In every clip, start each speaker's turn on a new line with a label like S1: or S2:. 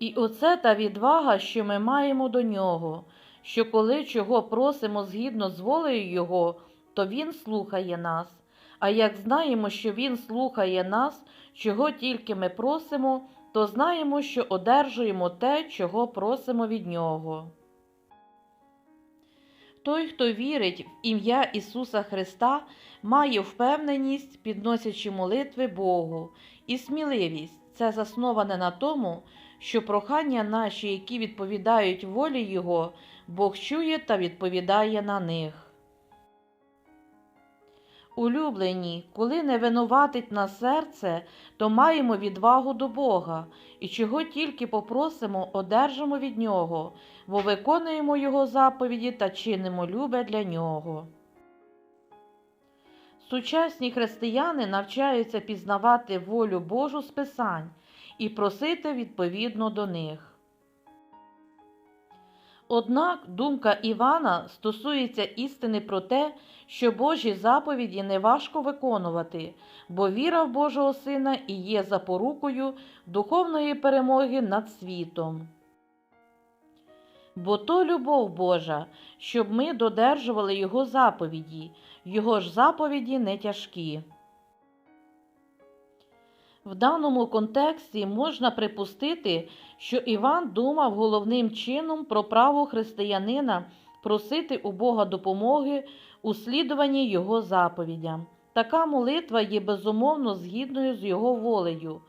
S1: І оце та відвага, що ми маємо до нього, що коли чого просимо згідно з волею Його, то Він слухає нас. А як знаємо, що Він слухає нас, чого тільки ми просимо, то знаємо, що одержуємо те, чого просимо від Нього. Той, хто вірить в ім'я Ісуса Христа, має впевненість, підносячи молитви Богу, і сміливість це засноване на тому, що прохання наші, які відповідають волі Його, Бог чує та відповідає на них. Улюблені, коли не винуватить нас серце, то маємо відвагу до Бога, і чого тільки попросимо, одержимо від Нього, бо виконуємо Його заповіді та чинимо любе для Нього. Сучасні християни навчаються пізнавати волю Божу з Писань і просити відповідно до них. Однак думка Івана стосується істини про те, що Божі заповіді неважко виконувати, бо віра в Божого Сина і є запорукою духовної перемоги над світом. Бо то любов Божа, щоб ми додержували Його заповіді, Його ж заповіді не тяжкі. В даному контексті можна припустити, що Іван думав головним чином про право християнина просити у Бога допомоги у слідуванні Його заповідям. Така молитва є безумовно згідною з Його волею.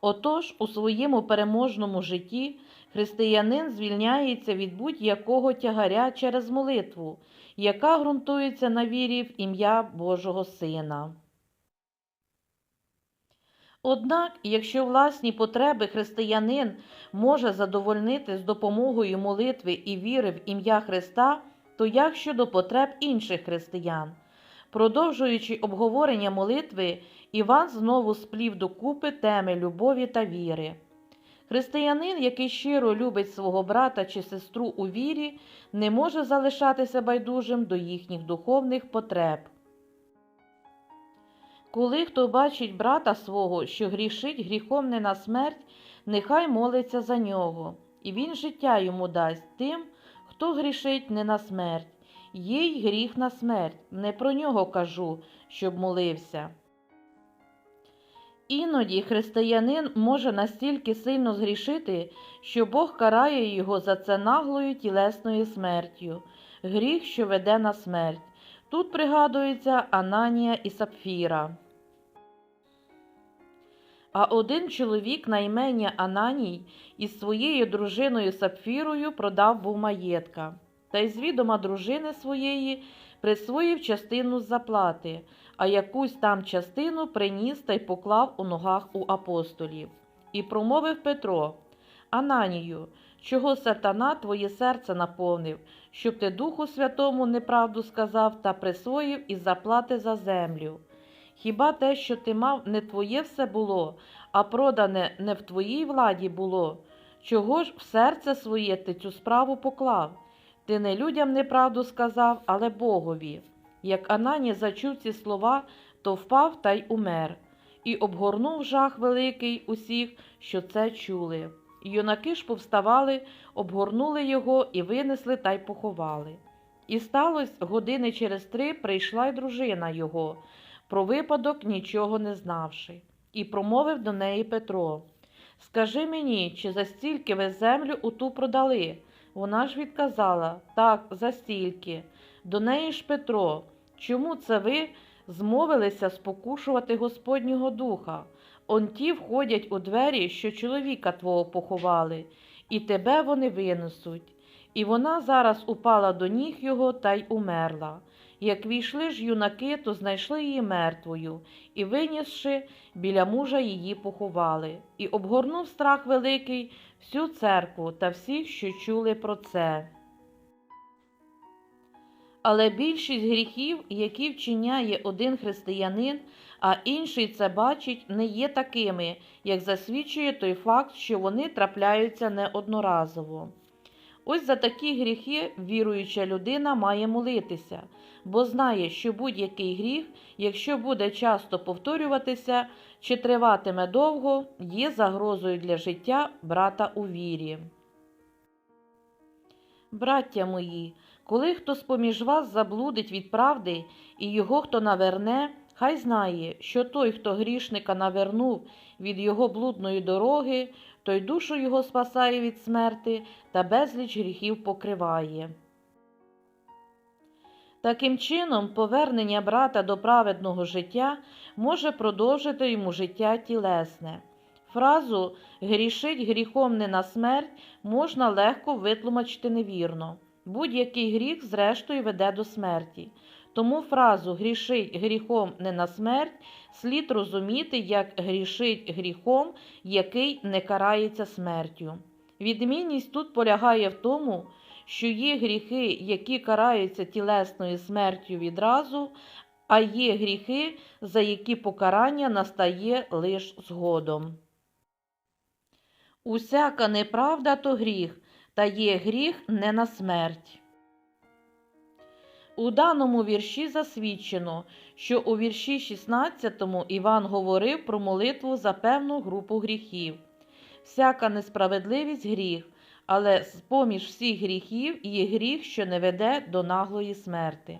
S1: Отож, у своєму переможному житті християнин звільняється від будь-якого тягаря через молитву, яка ґрунтується на вірі в ім'я Божого Сина. Однак, якщо власні потреби християнин може задовольнити з допомогою молитви і віри в ім'я Христа, то як щодо потреб інших християн? Продовжуючи обговорення молитви, Іван знову сплів докупи теми любові та віри. Християнин, який щиро любить свого брата чи сестру у вірі, не може залишатися байдужим до їхніх духовних потреб. Коли хто бачить брата свого, що грішить гріхом не на смерть, нехай молиться за нього, і він життя йому дасть тим, хто грішить не на смерть. Є й гріх на смерть, не про нього кажу, щоб молився. Іноді християнин може настільки сильно згрішити, що Бог карає його за це наглою тілесною смертю, гріх, що веде на смерть. Тут пригадується Ананія і Сапфіра. А один чоловік на ім'я Ананій із своєю дружиною Сапфірою продав був маєтка, та й з відома дружини своєї присвоїв частину з заплати, а якусь там частину приніс та й поклав у ногах у апостолів. І промовив Петро Ананію, чого сатана твоє серце наповнив, щоб ти Духу Святому неправду сказав та присвоїв із заплати за землю. Хіба те, що ти мав, не твоє все було, а продане не в твоїй владі було? Чого ж в серце своє ти цю справу поклав? Ти не людям неправду сказав, але Богові. Як Анані зачув ці слова, то впав та й умер, і обгорнув жах великий усіх, що це чули. Юнаки ж повставали, обгорнули його і винесли та й поховали. І сталося години через три прийшла й дружина його, про випадок нічого не знавши, і промовив до неї Петро Скажи мені, чи за стільки ви землю уту продали? Вона ж відказала так, за стільки. До неї ж Петро, чому це ви змовилися спокушувати Господнього духа? Он ті входять у двері, що чоловіка твого поховали, і тебе вони винесуть. І вона зараз упала до ніг його та й умерла. Як війшли ж юнаки, то знайшли її мертвою, і, винісши, біля мужа її поховали, і обгорнув страх великий всю церкву та всіх, що чули про це. Але більшість гріхів, які вчиняє один християнин, а інший це бачить, не є такими, як засвідчує той факт, що вони трапляються неодноразово. Ось за такі гріхи віруюча людина має молитися, бо знає, що будь-який гріх, якщо буде часто повторюватися чи триватиме довго, є загрозою для життя брата у вірі. Браття мої, коли хто з-поміж вас заблудить від правди, і його хто наверне, хай знає, що той, хто грішника навернув від його блудної дороги, той душу його спасає від смерти та безліч гріхів покриває. Таким чином, повернення брата до праведного життя може продовжити йому життя тілесне. Фразу грішить гріхом не на смерть можна легко витлумачити невірно. Будь-який гріх, зрештою, веде до смерті. Тому фразу грішить гріхом не на смерть слід розуміти як грішить гріхом, який не карається смертю. Відмінність тут полягає в тому, що є гріхи, які караються тілесною смертю відразу, а є гріхи, за які покарання настає лише згодом. Усяка неправда то гріх, та є гріх не на смерть. У даному вірші засвідчено, що у вірші 16 Іван говорив про молитву за певну групу гріхів. Всяка несправедливість гріх, але з поміж всіх гріхів є гріх, що не веде до наглої смерти.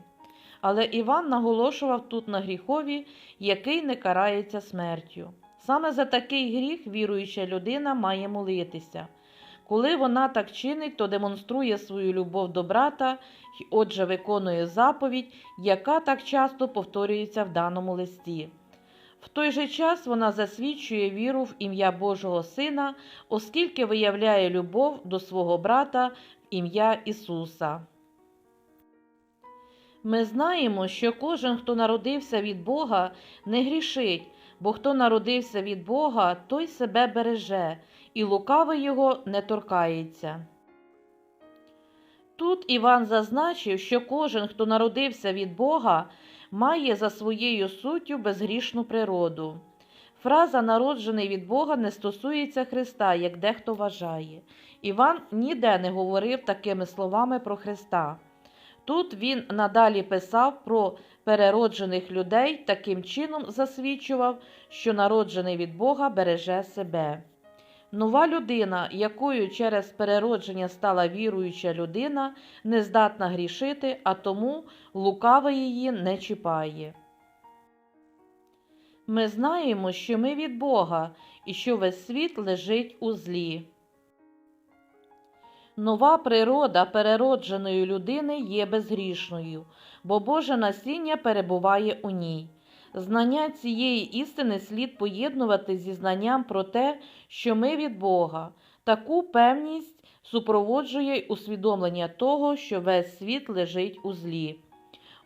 S1: Але Іван наголошував тут на гріхові, який не карається смертю. Саме за такий гріх віруюча людина має молитися. Коли вона так чинить, то демонструє свою любов до брата і отже виконує заповідь, яка так часто повторюється в даному листі. В той же час вона засвідчує віру в ім'я Божого Сина, оскільки виявляє любов до свого брата в ім'я Ісуса. Ми знаємо, що кожен, хто народився від Бога, не грішить, бо хто народився від Бога, той себе береже, і лукавий його не торкається. Тут Іван зазначив, що кожен, хто народився від Бога, має за своєю суттю безгрішну природу. Фраза народжений від Бога не стосується Христа, як дехто вважає. Іван ніде не говорив такими словами про Христа. Тут він надалі писав про перероджених людей, таким чином засвідчував, що народжений від Бога береже себе. Нова людина, якою через переродження стала віруюча людина, не здатна грішити, а тому лукавий її не чіпає. Ми знаємо, що ми від Бога і що весь світ лежить у злі. Нова природа переродженої людини є безгрішною, бо Боже насіння перебуває у ній. Знання цієї істини слід поєднувати зі знанням про те, що ми від Бога. Таку певність супроводжує усвідомлення того, що весь світ лежить у злі.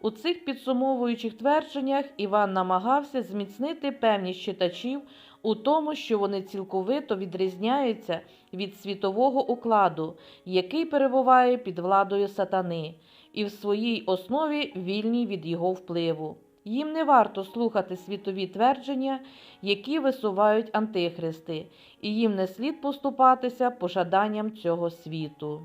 S1: У цих підсумовуючих твердженнях Іван намагався зміцнити певність читачів у тому, що вони цілковито відрізняються від світового укладу, який перебуває під владою сатани, і в своїй основі вільні від його впливу. Їм не варто слухати світові твердження, які висувають антихристи, і їм не слід поступатися пожаданням цього світу.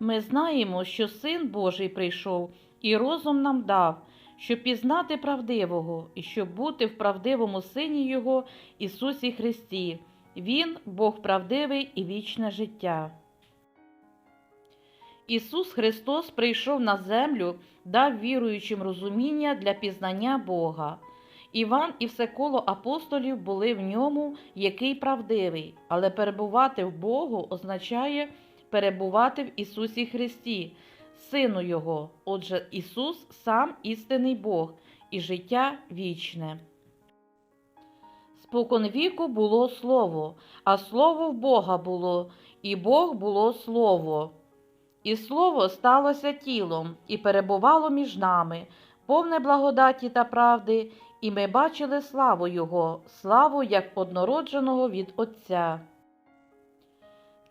S1: Ми знаємо, що Син Божий прийшов і розум нам дав, щоб пізнати правдивого і щоб бути в правдивому Сині Його Ісусі Христі. Він Бог правдивий і вічне життя. Ісус Христос прийшов на землю, дав віруючим розуміння для пізнання Бога. Іван і все коло апостолів були в ньому, який правдивий, але перебувати в Богу означає перебувати в Ісусі Христі, Сину Його. Отже, Ісус сам істинний Бог і життя вічне. Спокон віку було Слово, а Слово в Бога було, і Бог було Слово. І Слово сталося тілом і перебувало між нами, повне благодаті та правди, і ми бачили славу Його, славу як однородженого від Отця.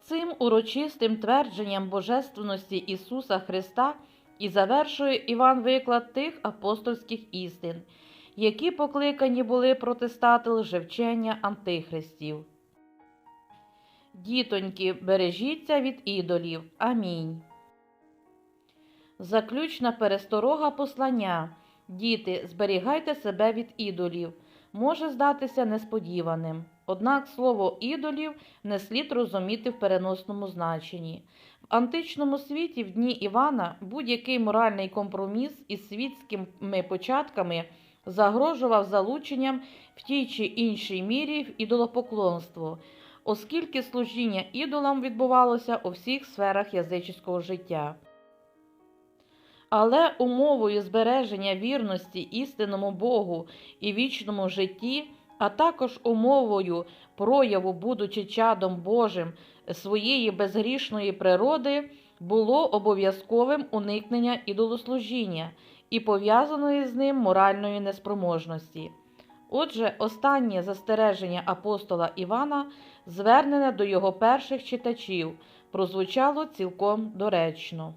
S1: Цим урочистим твердженням Божественності Ісуса Христа і завершує Іван виклад тих апостольських істин, які покликані були протистати лжевчення антихристів. Дітоньки, бережіться від ідолів. Амінь. Заключна пересторога послання. Діти, зберігайте себе від ідолів. Може здатися несподіваним. Однак слово ідолів не слід розуміти в переносному значенні. В античному світі в дні Івана будь-який моральний компроміс із світськими початками загрожував залученням в тій чи іншій мірі в ідолопоклонство, оскільки служіння ідолам відбувалося у всіх сферах язичського життя. Але умовою збереження вірності істинному Богу і вічному житті, а також умовою прояву, будучи чадом Божим своєї безгрішної природи, було обов'язковим уникнення ідолослужіння і пов'язаної з ним моральної неспроможності. Отже, останнє застереження апостола Івана, звернене до його перших читачів, прозвучало цілком доречно.